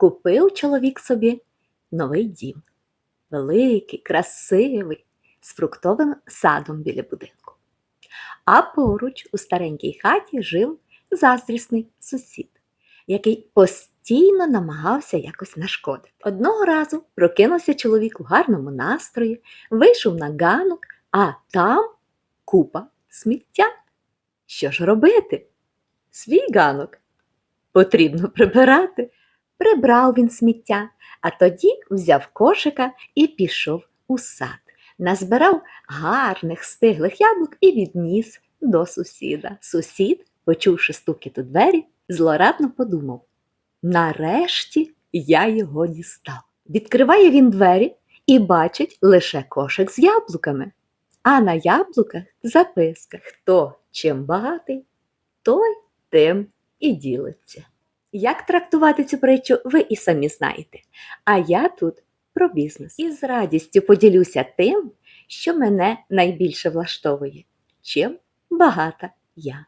Купив чоловік собі новий дім. Великий, красивий, з фруктовим садом біля будинку. А поруч у старенькій хаті жив заздрісний сусід, який постійно намагався якось нашкодити. Одного разу прокинувся чоловік у гарному настрої, вийшов на ганок, а там купа сміття. Що ж робити? Свій ганок потрібно прибирати. Прибрав він сміття, а тоді взяв кошика і пішов у сад. Назбирав гарних стиглих яблук і відніс до сусіда. Сусід, почувши стукіт у двері, злорадно подумав: нарешті я його дістав. Відкриває він двері і бачить лише кошик з яблуками. А на яблуках записка: хто чим багатий, той тим і ділиться. Як трактувати цю притчу, ви і самі знаєте. А я тут про бізнес. І з радістю поділюся тим, що мене найбільше влаштовує, чим багата я.